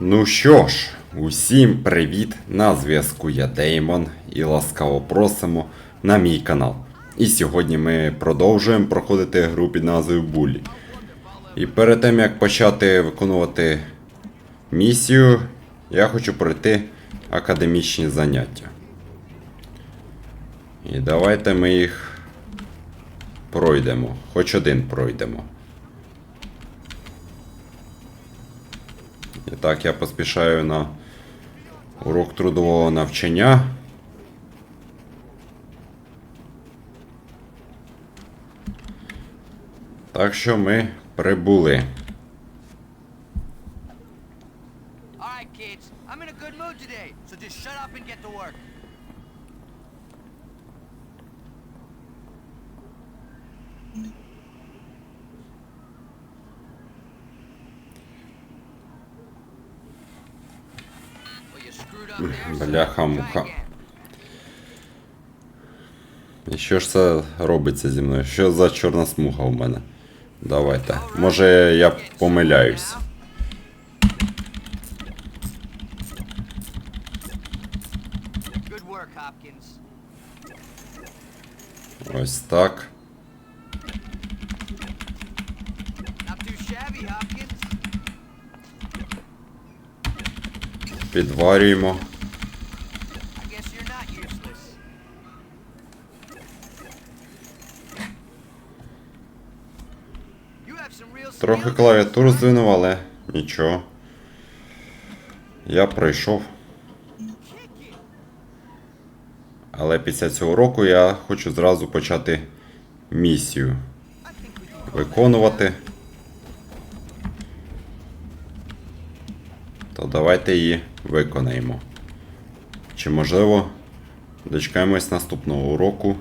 Ну що ж, усім привіт! На зв'язку я Деймон і ласкаво просимо на мій канал. І сьогодні ми продовжуємо проходити гру під назвою Буллі. І перед тим як почати виконувати місію, я хочу пройти академічні заняття. І давайте ми їх пройдемо. Хоч один пройдемо. І так, я поспішаю на урок трудового навчання. Так що ми прибули. Alright, kids, I'm in a good mood today, so just shut up and get to work. Well, you screwed up there, so Бляха-муха. І що ж це робиться зі мною? Що за чорна смуга у мене? Давайте. Може я помиляюсь. Ось так. Підварюємо. Трохи клавіатуру здвинув, але нічого. Я пройшов. Але після цього року я хочу зразу почати місію виконувати. То давайте її виконаємо. Чи можливо дочекаємось наступного уроку.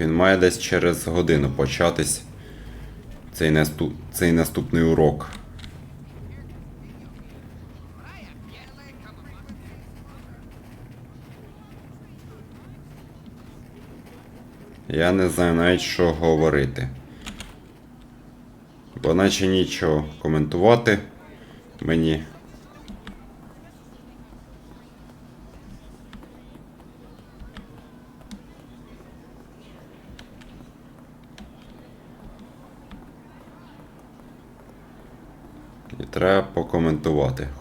Він має десь через годину початись цей, наступ... цей наступний урок. Я не знаю навіть, що говорити. Бо наче нічого коментувати мені. І треба покоментувати хоч щось. Але не знаю навіть чим. Think you can help me out? I heard someone died on a roller coaster last year, and all the cars. Like, hello, fellow student.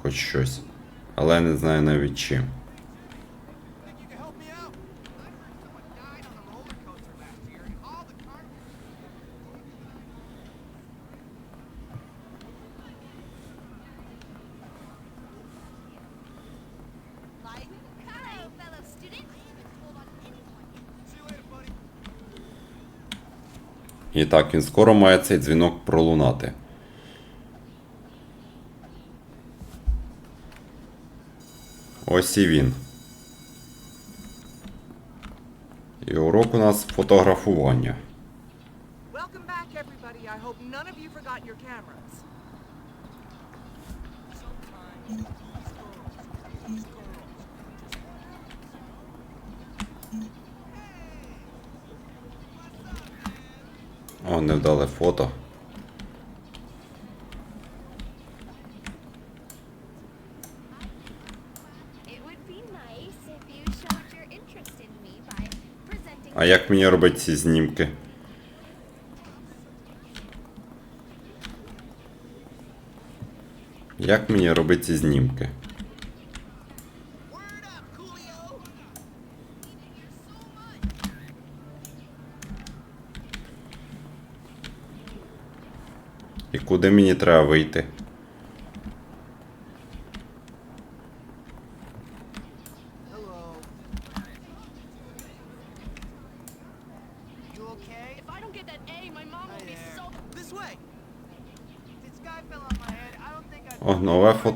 Hold on anyone. See you later, buddy. І так, він скоро має цей дзвінок пролунати. Ось і він. І урок у нас фотографування. Welcome back, everybody. I А як мені робити ці знімки? Як мені робити ці знімки? І куди мені треба вийти?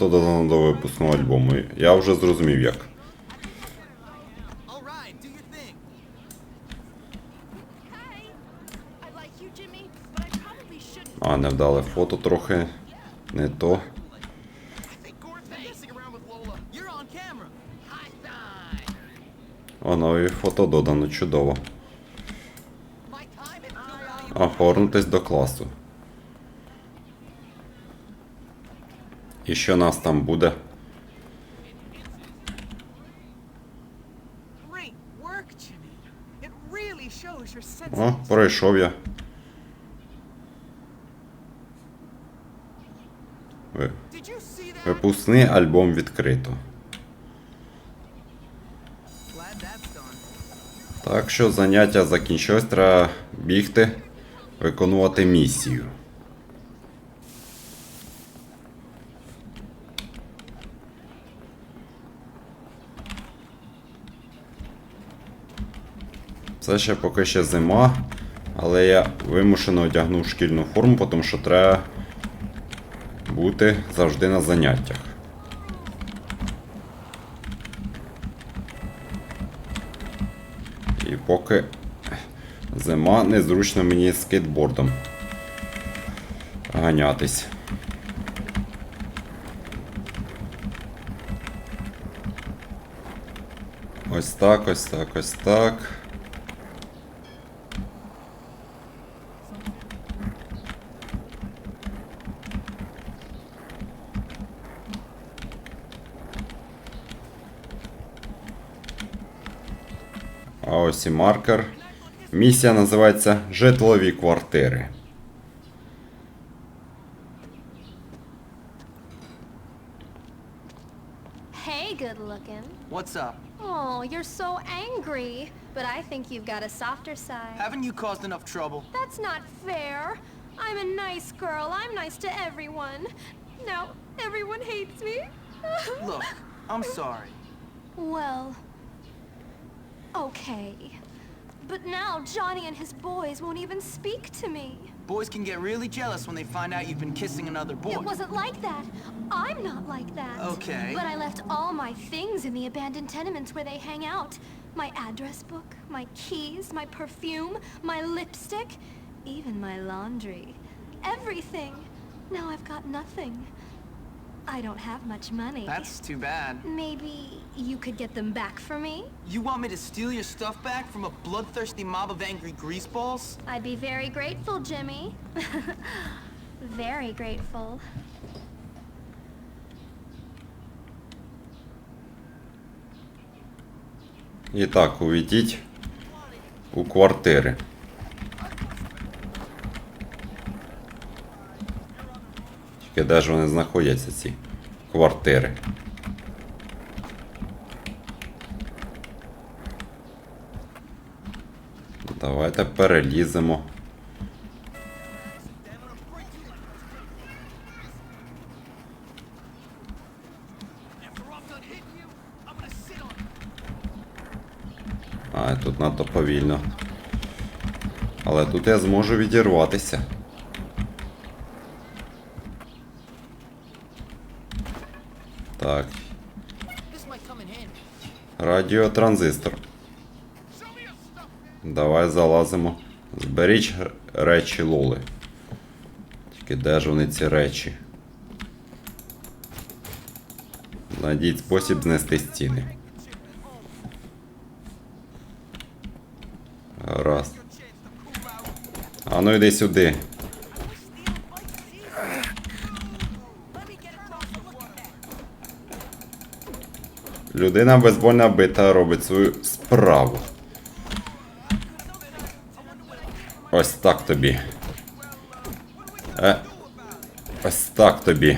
Додано до випускного альбому. Я вже зрозумів як. А, невдале фото трохи. Не то. О, нові фото додано чудово. Оформитись до класу. І що нас там буде? О, пройшов я. Випускний альбом відкрито. Так що заняття закінчилось, треба бігти, виконувати місію. Це ще поки ще зима, але я вимушено одягнув шкільну форму, тому що треба бути завжди на заняттях. І поки зима, незручно мені скейтбордом ганятись. Ось так, ось так, ось так. А ось і маркер. Місія називається Житлові квартири. Hey, good looking. What's up? Oh, you're so angry. But I think you've got a softer side. Haven't you caused enough trouble? That's not fair. I'm a nice girl. I'm nice to everyone. Now, everyone hates me. Look, I'm sorry. Well, okay. But now Johnny and his boys won't even speak to me. Boys can get really jealous when they find out you've been kissing another boy. It wasn't like that. I'm not like that. Okay. But I left all my things in the abandoned tenements where they hang out. My address book, my keys, my perfume, my lipstick, even my laundry. Everything. Now I've got nothing. I don't have much money. That's too bad. Maybe you could get them back for me? You want me to steal your stuff back from a bloodthirsty mob of angry greaseballs? I'd be very grateful, Jimmy. very grateful. І так, увійдіть у квартири. Тільки де ж вони знаходяться, ці квартири? Давайте переліземо. А, тут надто повільно. Але тут я зможу відірватися. Так, радіотранзистор. Давай залазимо. Зберіть речі Лоли. Тільки де ж вони ці речі? Найдіть спосіб знести стіни. Раз. А ну йди сюди. Людина безбольна бита робить свою справу. Ось так тобі. Е. Ось так тобі.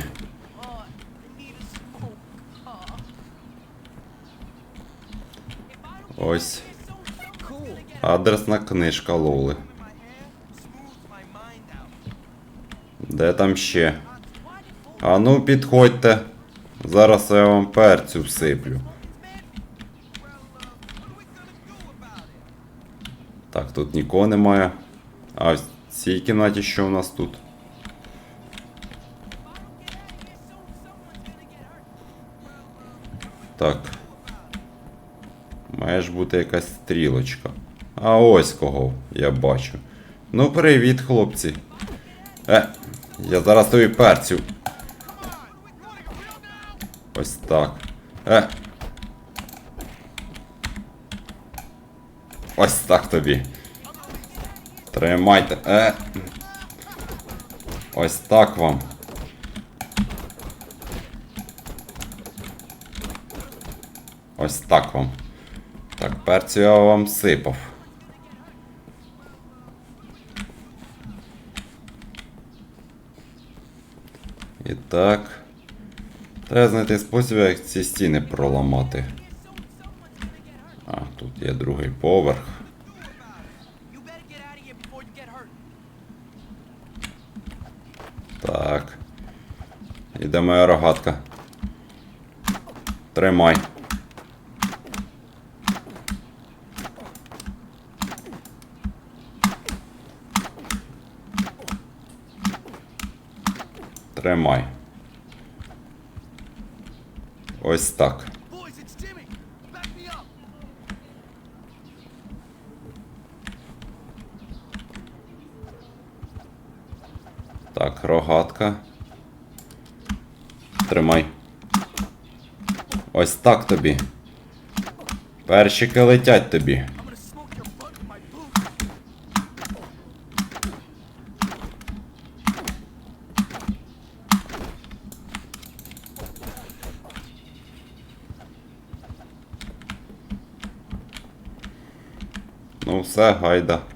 Ось. Адресна книжка Лоли. Де там ще? А ну підходьте. Зараз я вам перцю всиплю. Тут нікого немає. А в цій кімнаті що у нас тут? Так. Має ж бути якась стрілочка. А ось кого я бачу. Ну, привіт, хлопці. Е, я зараз тобі перцю. Ось так. Е. Ось так тобі. Тримайте. Е. Ось так вам. Ось так вам. Так, перцю я вам сипав. І так. Треба знайти спосіб, як ці стіни проламати. А, тут є другий поверх. You better get out of here before you get hurt. Так. Іде моя рогатка. Тримай. Тримай. Ось так. Так, рогатка. Тримай. Ось так тобі. Перчики летять тобі. Ну все, гайда.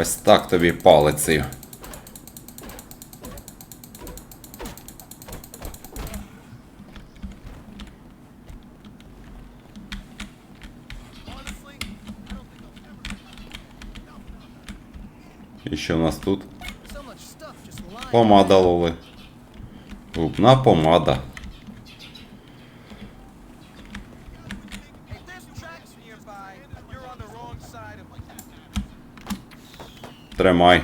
Ось так тобі палицею. І що в нас тут? Помада лоли. Губна помада. Тримай.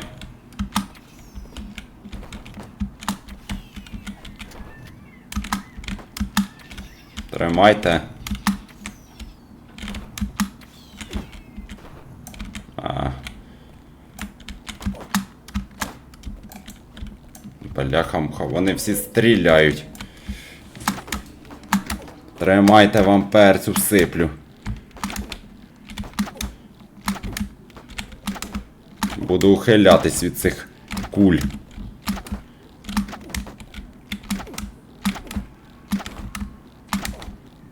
Тримайте. А. Бляха-муха, вони всі стріляють. Тримайте вам перцю всиплю. Буду ухилятись від цих куль.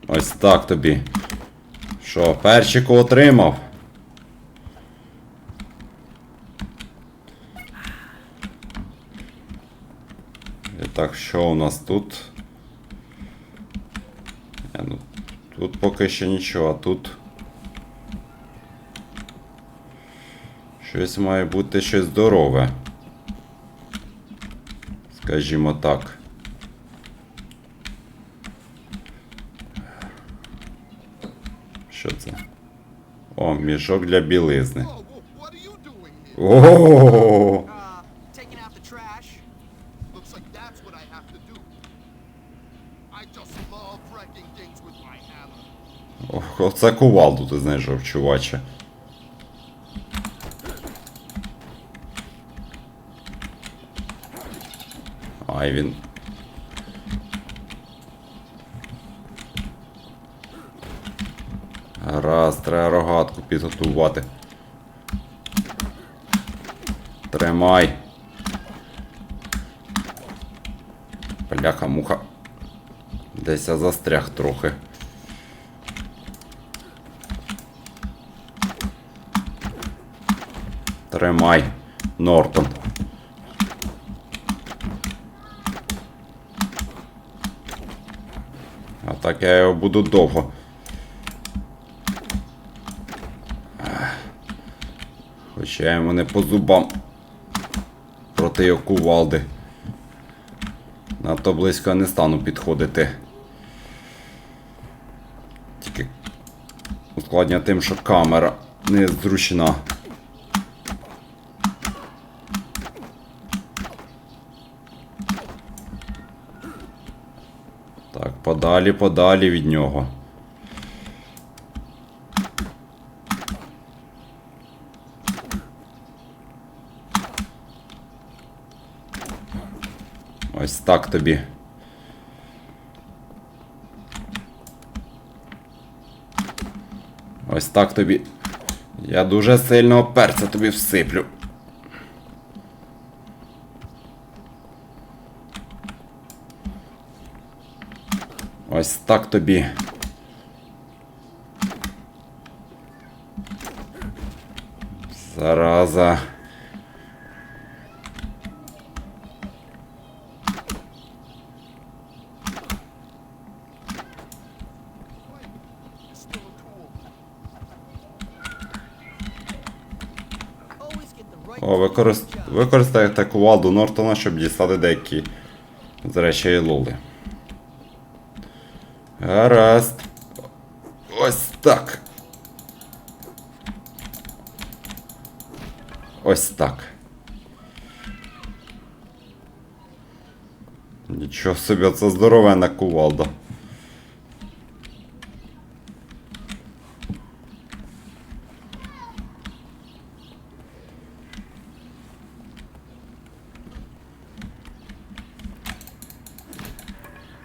Ось так тобі. Що, перчику отримав? І так, що у нас тут? Е, ну, тут поки що нічого, а тут. Щось має бути щось здорове. Скажімо так. Що це? О, мішок для білизни. Whoa, whoa, what are you doing Ай він. Раз, треба рогатку підготувати. Тримай. Бляха, муха. Десь я застряг трохи. Тримай, Нортон. А так я його буду довго. Хоча я йому не по зубам проти його кувалди. Надто близько не стану підходити. Тільки ускладнення тим, що камера незручна. Так, подалі, подалі від нього. Ось так тобі. Ось так тобі. Я дуже сильного перця тобі всиплю. Ось так тобі. Зараза. О, використ... використайте кувалду Нортона, щоб дістати деякі з речей Лоли. Гаразд. Ось так. Ось так. Нічого собі, це здоровена кувалда.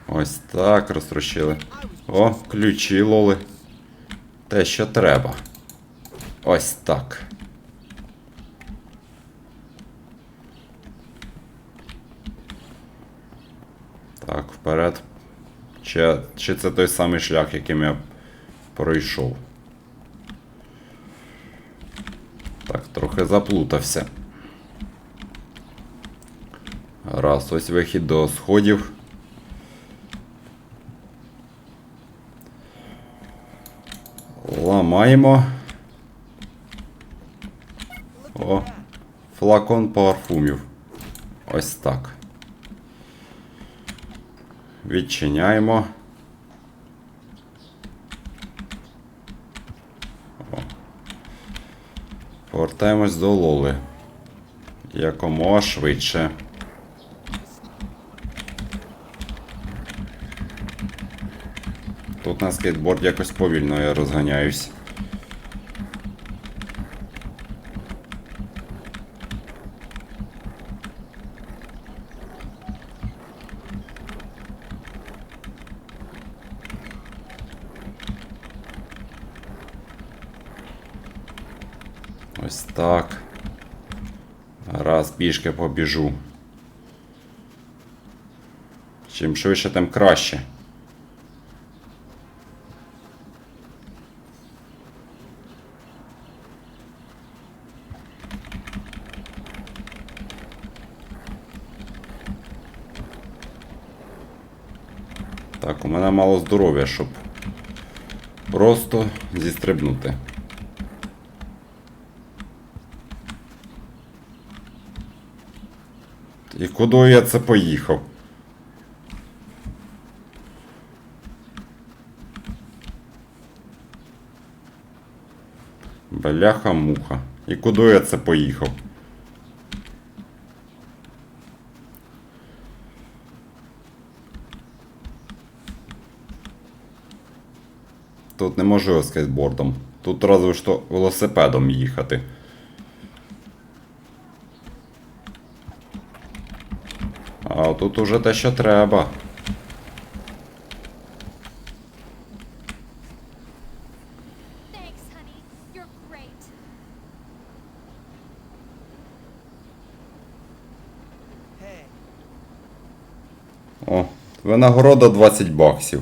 Ось так розтрощили. О, ключі лоли. Те, що треба. Ось так. Так, вперед. Чи, чи це той самий шлях, яким я пройшов? Так, трохи заплутався. Раз, ось вихід до сходів. Ламаємо. О, флакон парфумів. Ось так. Відчиняємо. О. Повертаємось до Лоли. Якомога швидше. Тут на скейтборд якось повільно я розганяюсь. Ось так. Раз пішки побіжу. Чим швидше, тим краще. Так, у мене мало здоров'я, щоб просто зістрибнути. І куди я це поїхав? Бляха-муха. І куди я це поїхав? Тут неможливо скейтбордом. Тут разве що велосипедом їхати. А тут уже те, що треба. О, винагорода 20 баксів.